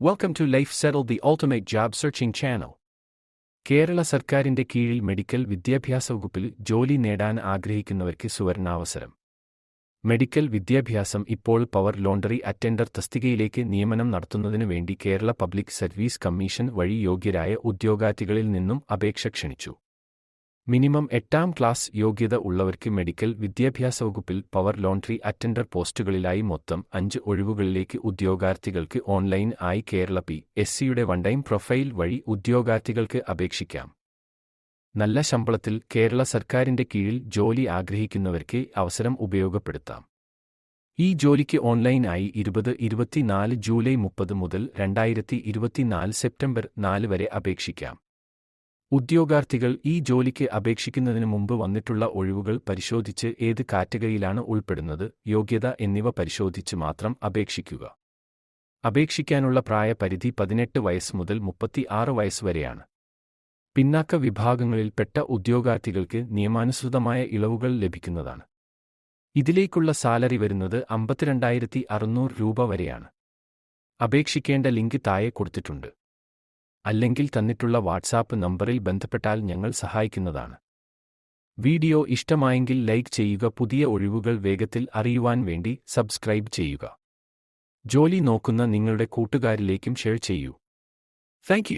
Welcome to Life Settled, the Ultimate Job Searching Channel. Kerala സർക്കാരിന്റെ കീഴിൽ medical വിദ്യാഭ്യാസ വകുപ്പിൽ ജോലി നേടാൻ ആഗ്രഹിക്കുന്നവർക്ക് സുവർണാവസരം മെഡിക്കൽ വിദ്യാഭ്യാസം ഇപ്പോൾ പവർ ലോണ്ടറി അറ്റൻഡർ തസ്തികയിലേക്ക് നിയമനം നടത്തുന്നതിനു വേണ്ടി കേരള പബ്ലിക് സർവീസ് കമ്മീഷൻ വഴി യോഗ്യരായ ഉദ്യോഗാർത്ഥികളിൽ നിന്നും അപേക്ഷ ക്ഷണിച്ചു മിനിമം എട്ടാം ക്ലാസ് യോഗ്യത ഉള്ളവർക്ക് മെഡിക്കൽ വിദ്യാഭ്യാസ വകുപ്പിൽ പവർ ലോണ്ടറി അറ്റൻഡർ പോസ്റ്റുകളിലായി മൊത്തം അഞ്ച് ഒഴിവുകളിലേക്ക് ഉദ്യോഗാർത്ഥികൾക്ക് ഓൺലൈൻ ആയി കേരള പി. എസ്. സിയുടെ വൺ ടൈം പ്രൊഫൈൽ വഴി ഉദ്യോഗാർത്ഥികൾക്ക് അപേക്ഷിക്കാം. നല്ല ശമ്പളത്തിൽ കേരള സർക്കാരിന്റെ കീഴിൽ ജോലി ആഗ്രഹിക്കുന്നവർക്ക് അവസരം ഉപയോഗപ്പെടുത്താം. ഈ ജോലിക്ക് ഓൺലൈനായി ഇരുപത് ഇരുപത്തിനാല് ജൂലൈ മുപ്പത് മുതൽ രണ്ടായിരത്തി ഇരുപത്തിനാല് സെപ്റ്റംബർ നാല് വരെ അപേക്ഷിക്കാം. ഉദ്യോഗാർത്ഥികൾ ഈ ജോലിക്ക് അപേക്ഷിക്കുന്നതിന് മുമ്പ് വന്നിട്ടുള്ള ഒഴിവുകൾ പരിശോധിച്ച് ഏത് കാറ്റഗറിയിലാണ് ഉൾപ്പെടുന്നത് യോഗ്യത എന്നിവ പരിശോധിച്ച് മാത്രം അപേക്ഷിക്കുക. അപേക്ഷിക്കാനുള്ള പ്രായപരിധി പതിനെട്ട് വയസ്സ് മുതൽ മുപ്പത്തിയാറ് വയസ്സ് വരെയാണ്. പിന്നാക്ക വിഭാഗങ്ങളിൽപ്പെട്ട ഉദ്യോഗാർത്ഥികൾക്ക് നിയമാനുസൃതമായ ഇളവുകൾ ലഭിക്കുന്നതാണ്. ഇതിലേക്കുള്ള സാലറി വരുന്നത് അമ്പത്തിരണ്ടായിരത്തി അറുന്നൂറ് രൂപ വരെയാണ്. അപേക്ഷിക്കേണ്ട ലിങ്ക് താഴെ കൊടുത്തിട്ടുണ്ട്. അല്ലെങ്കിൽ തന്നിട്ടുള്ള വാട്സാപ്പ് നമ്പറിൽ ബന്ധപ്പെട്ടാൽ ഞങ്ങൾ സഹായിക്കുന്നതാണ്. വീഡിയോ ഇഷ്ടമായെങ്കിൽ ലൈക്ക് ചെയ്യുക പുതിയ ഒഴിവുകൾ വേഗത്തിൽ അറിയുവാൻ വേണ്ടി സബ്സ്ക്രൈബ് ചെയ്യുക. ജോലി നോക്കുന്ന നിങ്ങളുടെ കൂട്ടുകാരിലേക്കും ഷെയർ ചെയ്യൂ. താങ്ക്